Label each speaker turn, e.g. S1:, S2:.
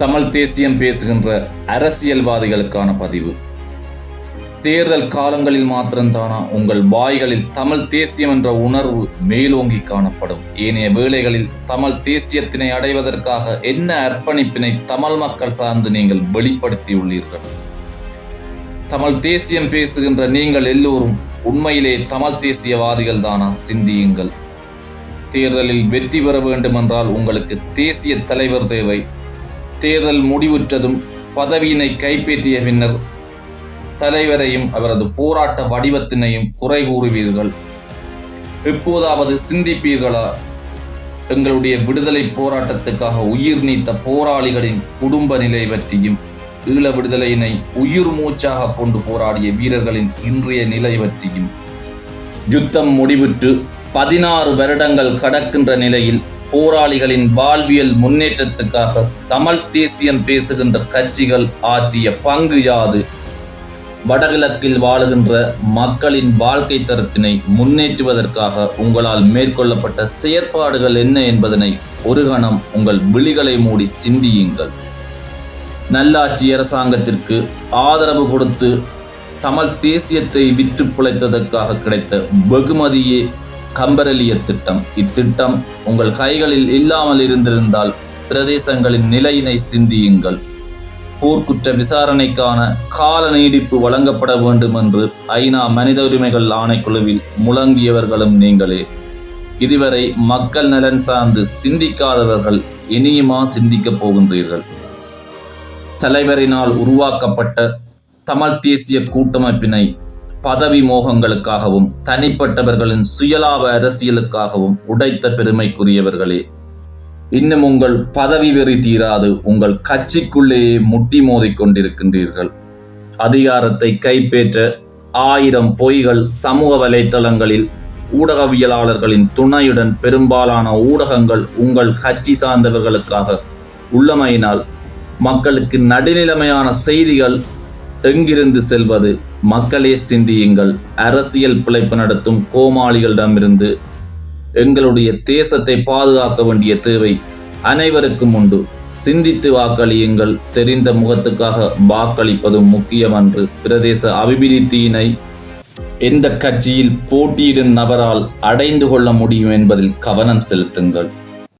S1: தமிழ் தேசியம் பேசுகின்ற அரசியல்வாதிகளுக்கான பதிவு. தேர்தல் காலங்களில் மாத்திரம்தானா உங்கள் வாய்களில் தமிழ் தேசியம் என்ற உணர்வு மேலோங்கி காணப்படும். ஏனைய வேளைகளில் தமிழ் தேசியத்தினை அடைவதற்காக என்ன அர்ப்பணிப்பினை தமிழ் மக்கள் சார்ந்து நீங்கள் வெளிப்படுத்தியுள்ளீர்கள் தமிழ் தேசியம் பேசுகின்ற நீங்கள் எல்லோரும் உண்மையிலே தமிழ் தேசியவாதிகள் தானா சிந்தியுங்கள். தேர்தலில் வெற்றி பெற வேண்டுமென்றால் உங்களுக்கு தேசிய தலைவர் தேவை. தேர்தல் முடிவுற்றதும் பதவியினை கைப்பற்றிய பின்னர் தலைவரையும் அவரது போராட்ட வடிவத்தினையும் குறை கூறுவீர்கள். எப்போதாவது சிந்திப்பீர்களா? எங்களுடைய விடுதலை போராட்டத்துக்காக உயிர் நீத்த போராளிகளின் குடும்ப நிலை பற்றியும் ஈழ விடுதலையினை உயிர் மூச்சாக கொண்டு போராடிய வீரர்களின் இன்றைய நிலை பற்றியும். யுத்தம் முடிவுற்று பதினாறு வருடங்கள் கடக்கின்ற நிலையில் போராளிகளின் வாழ்வியல் முன்னேற்றத்துக்காக தமிழ் தேசியம் பேசுகின்ற கட்சிகள் ஆற்றிய பங்கு யாது? வடகிழக்கில் வாழுகின்ற மக்களின் வாழ்க்கை தரத்தினை முன்னேற்றுவதற்காக உங்களால் மேற்கொள்ளப்பட்ட செயற்பாடுகள் என்ன என்பதனை ஒரு கணம் உங்கள் விழிகளை மூடி சிந்தியுங்கள். நல்லாட்சி அரசாங்கத்திற்கு ஆதரவு கொடுத்து தமிழ் தேசியத்தை விற்று பிழைத்ததற்காக கிடைத்த வெகுமதியே கம்பரலிய திட்டம். இத்திட்டம் உங்கள் கைகளில் இல்லாமல் இருந்திருந்தால் பிரதேசங்களின் நிலையினை சிந்தியுங்கள். போர்க்குற்ற விசாரணைக்கான கால நீடிப்பு வழங்கப்பட வேண்டும் என்று ஐநா மனித உரிமைகள் ஆணைக்குழுவில் முழங்கியவர்களும் நீங்களே. இதுவரை மக்கள் நலன் சார்ந்து சிந்திக்காதவர்கள் இனியுமா சிந்திக்கப் போகின்றீர்கள். தலைவரினால் உருவாக்கப்பட்ட தமிழ் தேசிய கூட்டமைப்பினை பதவி மோகங்களுக்காகவும் தனிப்பட்டவர்களின் சுயலாப அரசியலுக்காகவும் உடைத்த பெருமைக்குரியவர்களே. இன்னும் உங்கள் பதவி வெறி தீராது உங்கள் கட்சிக்குள்ளேயே முட்டி மோதிக்கொண்டிருக்கின்றீர்கள் அதிகாரத்தை கைப்பேற்ற ஆயிரம் பொய்கள் சமூக வலைத்தளங்களில் ஊடகவியலாளர்களின் துணையுடன் பெரும்பாலான ஊடகங்கள் உங்கள் கட்சி சார்ந்தவர்களுக்காக உள்ளமையினால் மக்களுக்கு நடுநிலைமையான செய்திகள் எங்கிருந்து செல்வது? மக்களே சிந்தியுங்கள். அரசியல் பிழைப்பு நடத்தும் கோமாளிகளிடமிருந்து எங்களுடைய தேசத்தை பாதுகாக்க வேண்டிய தேவை அனைவருக்கும் உண்டு. சிந்தித்து வாக்களியுங்கள். தெரிந்த முகத்துக்காக வாக்களிப்பதும் முக்கியமன்று. பிரதேச அபிவிருத்தியினை எந்த கட்சியில் போட்டியிடும் நபரால் அடைந்து கொள்ள முடியும் என்பதில் கவனம் செலுத்துங்கள்.